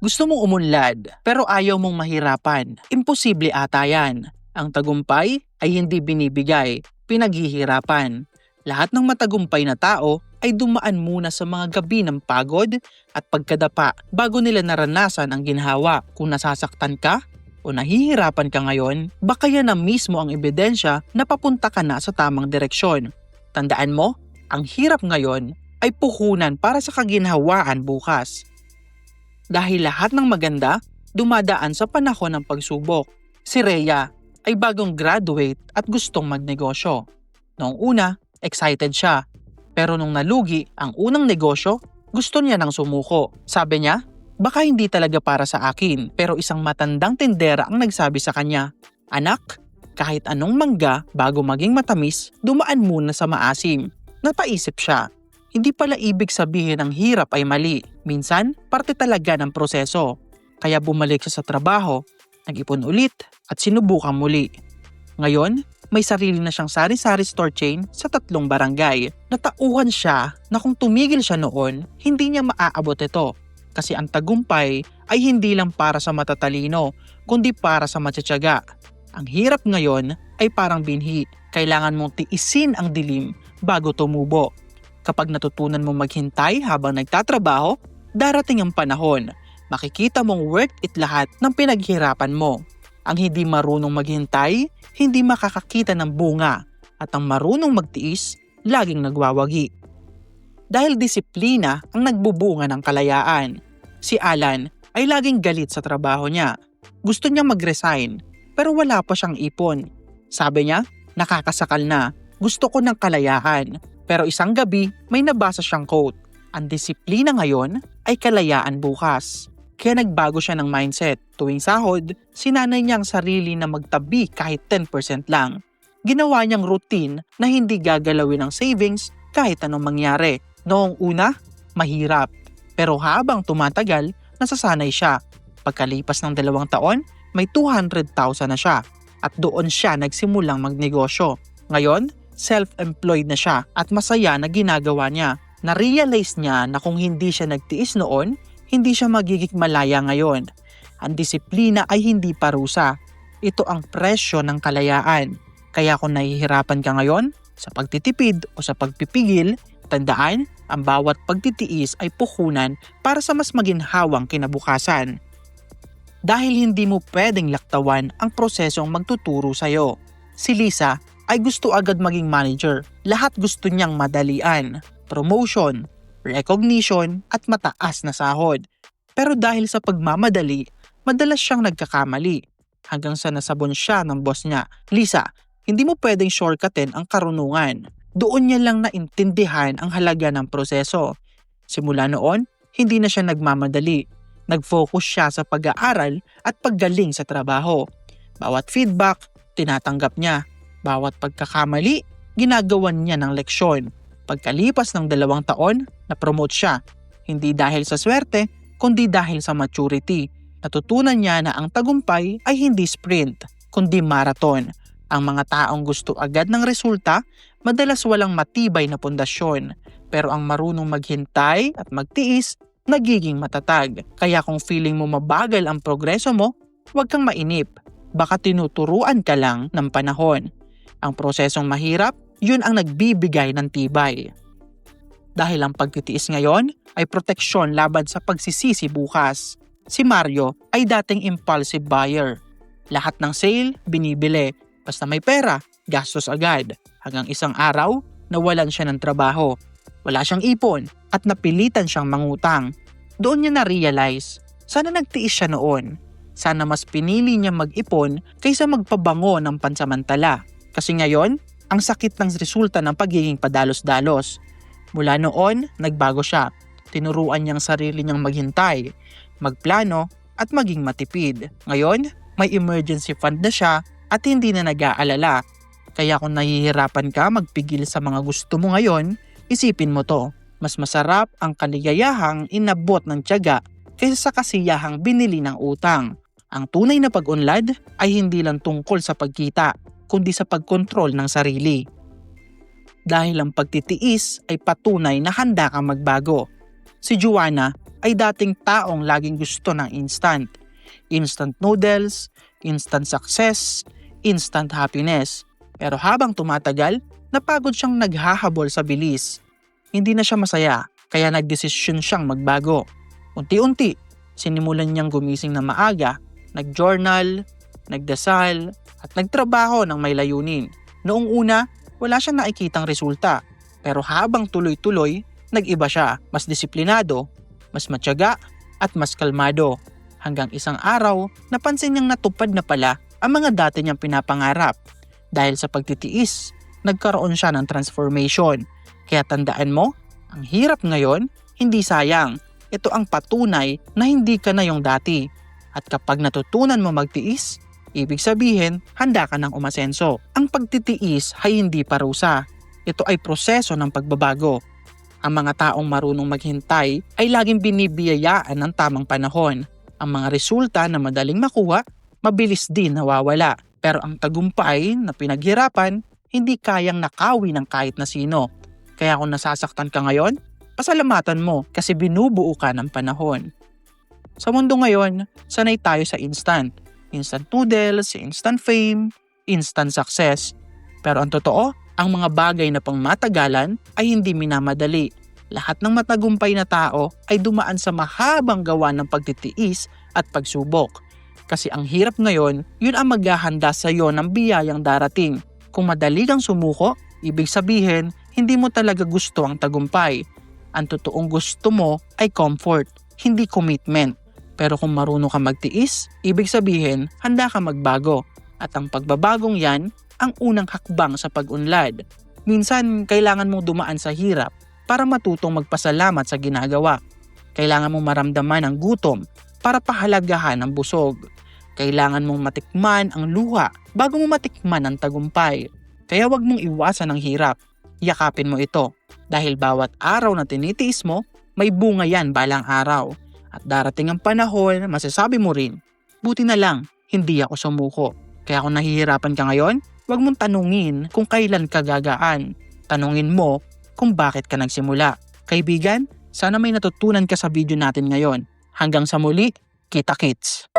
Gusto mong umunlad pero ayaw mong mahirapan. Imposible ata yan. Ang tagumpay ay hindi binibigay, pinaghihirapan. Lahat ng matagumpay na tao ay dumaan muna sa mga gabi ng pagod at pagkadapa bago nila naranasan ang ginhawa. Kung nasasaktan ka o nahihirapan ka ngayon, baka yan na mismo ang ebidensya na papunta ka na sa tamang direksyon. Tandaan mo, ang hirap ngayon ay puhunan para sa kaginhawaan bukas. Dahil lahat ng maganda dumadaan sa panahon ng pagsubok. Si Rhea ay bagong graduate at gustong magnegosyo. Noong una, excited siya. Pero nung nalugi ang unang negosyo, gusto niya nang sumuko. Sabi niya, baka hindi talaga para sa akin. Pero isang matandang tindera ang nagsabi sa kanya, Anak, kahit anong mangga bago maging matamis, dumaan muna sa maasim. Napaisip siya, hindi pala ibig sabihin ang hirap ay mali. Minsan, parte talaga ng proseso. Kaya bumalik siya sa trabaho, nag-ipon ulit at sinubukan muli. Ngayon, may sarili na siyang sari-sari store chain sa tatlong barangay. Natauhan siya na kung tumigil siya noon, hindi niya maaabot ito. Kasi ang tagumpay ay hindi lang para sa matatalino, kundi para sa matsatsaga. Ang hirap ngayon ay parang binhi. Kailangan mong tiisin ang dilim bago tumubo. Kapag natutunan mo maghintay habang nagtatrabaho, darating ang panahon. Makikita mong worth it lahat ng pinaghirapan mo. Ang hindi marunong maghintay, hindi makakakita ng bunga. At ang marunong magtiis, laging nagwawagi. Dahil disiplina ang nagbubunga ng kalayaan. Si Alan ay laging galit sa trabaho niya. Gusto niya mag-resign, pero wala pa siyang ipon. Sabi niya, nakakasakal na. Gusto ko ng kalayaan. Pero isang gabi, may nabasa siyang quote. Ang disiplina ngayon ay kalayaan bukas. Kaya nagbago siya ng mindset. Tuwing sahod, sinanay niya ang sarili na magtabi kahit 10% lang. Ginawa niyang routine na hindi gagalawin ang savings kahit anong mangyari. Noong una, mahirap. Pero habang tumatagal, nasasanay siya. Pagkalipas ng dalawang taon, may 200,000 na siya. At doon siya nagsimulang magnegosyo. Ngayon, self-employed na siya at masaya na ginagawa niya. Na-realize niya na kung hindi siya nagtiis noon, hindi siya magiging malaya ngayon. Ang disiplina ay hindi parusa. Ito ang presyo ng kalayaan. Kaya kung nahihirapan ka ngayon sa pagtitipid o sa pagpipigil, tandaan, ang bawat pagtitiis ay puhunan para sa mas maginhawang kinabukasan. Dahil hindi mo pwedeng laktawan ang prosesong magtuturo sa'yo. Si Lisa ay gusto agad maging manager. Lahat gusto niyang madalian, promotion, recognition at mataas na sahod. Pero dahil sa pagmamadali, madalas siyang nagkakamali. Hanggang sa nasabon siya ng boss niya, Lisa, hindi mo pwedeng shortcutin ang karunungan. Doon niya lang naintindihan ang halaga ng proseso. Simula noon, hindi na siya nagmamadali. Nag-focus siya sa pag-aaral at paggaling sa trabaho. Bawat feedback, tinatanggap niya. Bawat pagkakamali, ginagawan niya ng leksyon. Pagkalipas ng dalawang taon, na-promote siya. Hindi dahil sa swerte, kundi dahil sa maturity. Natutunan niya na ang tagumpay ay hindi sprint, kundi marathon. Ang mga taong gusto agad ng resulta, madalas walang matibay na pundasyon. Pero ang marunong maghintay at magtiis, nagiging matatag. Kaya kung feeling mo mabagal ang progreso mo, huwag kang mainip. Baka tinuturuan ka lang ng panahon. Ang prosesong mahirap, yun ang nagbibigay ng tibay. Dahil ang pagtitiis ngayon ay proteksyon laban sa pagsisisi bukas. Si Mario ay dating impulsive buyer. Lahat ng sale, binibili. Basta may pera, gastos agad. Hanggang isang araw, nawalan siya ng trabaho. Wala siyang ipon at napilitan siyang mangutang. Doon niya na-realize, sana nagtiis siya noon. Sana mas pinili niya mag-ipon kaysa magpabango ng pansamantala. Kasi ngayon, ang sakit ng resulta ng pagiging padalos-dalos. Mula noon, nagbago siya. Tinuruan niyang sarili niyang maghintay, magplano at maging matipid. Ngayon, may emergency fund na siya at hindi na nag-aalala. Kaya kung nahihirapan ka magpigil sa mga gusto mo ngayon, isipin mo to. Mas masarap ang kaligayahang inabot ng tiyaga kaysa sa kasiyahang binili ng utang. Ang tunay na pag-unlad ay hindi lang tungkol sa pagkita, kundi sa pagkontrol ng sarili. Dahil ang pagtitiis ay patunay na handa kang magbago. Si Joanna ay dating taong laging gusto ng instant. Instant noodles, instant success, instant happiness. Pero habang tumatagal, napagod siyang naghahabol sa bilis. Hindi na siya masaya, kaya nagdesisyon siyang magbago. Unti-unti, sinimulan niyang gumising na maaga, nag-journal, nagdasal, at nagtrabaho ng may layunin. Noong una, wala siyang nakikitang resulta. Pero habang tuloy-tuloy, nag-iba siya, mas disiplinado, mas matyaga, at mas kalmado. Hanggang isang araw, napansin niyang natupad na pala ang mga dati niyang pinapangarap. Dahil sa pagtitiis, nagkaroon siya ng transformation. Kaya tandaan mo, ang hirap ngayon, hindi sayang. Ito ang patunay na hindi ka na yung dati. At kapag natutunan mo magtiis, ibig sabihin, handa ka ng umasenso. Ang pagtitiis ay hindi parusa. Ito ay proseso ng pagbabago. Ang mga taong marunong maghintay ay laging binibiyayaan ng tamang panahon. Ang mga resulta na madaling makuha, mabilis din nawawala. Pero ang tagumpay na pinaghirapan, hindi kayang nakawi ng kahit na sino. Kaya kung nasasaktan ka ngayon, pasalamatan mo kasi binubuo ka ng panahon. Sa mundo ngayon, sanay tayo sa instant. Instant noodles, instant fame, instant success. Pero ang totoo, ang mga bagay na pangmatagalan ay hindi minamadali. Lahat ng matagumpay na tao ay dumaan sa mahabang gawa ng pagtitiis at pagsubok. Kasi ang hirap ngayon, yun ang maghahanda sa iyo ng biyayang darating. Kung madali kang sumuko, ibig sabihin, hindi mo talaga gusto ang tagumpay. Ang totoong gusto mo ay comfort, hindi commitment. Pero kung marunong ka magtiis, ibig sabihin, handa ka magbago. At ang pagbabagong yan, ang unang hakbang sa pag-unlad. Minsan, kailangan mong dumaan sa hirap para matutong magpasalamat sa ginagawa. Kailangan mong maramdaman ang gutom para pahalagahan ang busog. Kailangan mong matikman ang luha bago mo matikman ang tagumpay. Kaya wag mong iwasan ang hirap. Yakapin mo ito dahil bawat araw na tinitiis mo, may bunga yan balang araw. At darating ang panahon, masasabi mo rin, buti na lang, hindi ako sumuko. Kaya kung nahihirapan ka ngayon, wag mong tanungin kung kailan ka gagaan. Tanungin mo kung bakit ka nagsimula. Kaibigan, sana may natutunan ka sa video natin ngayon. Hanggang sa muli, kita kits!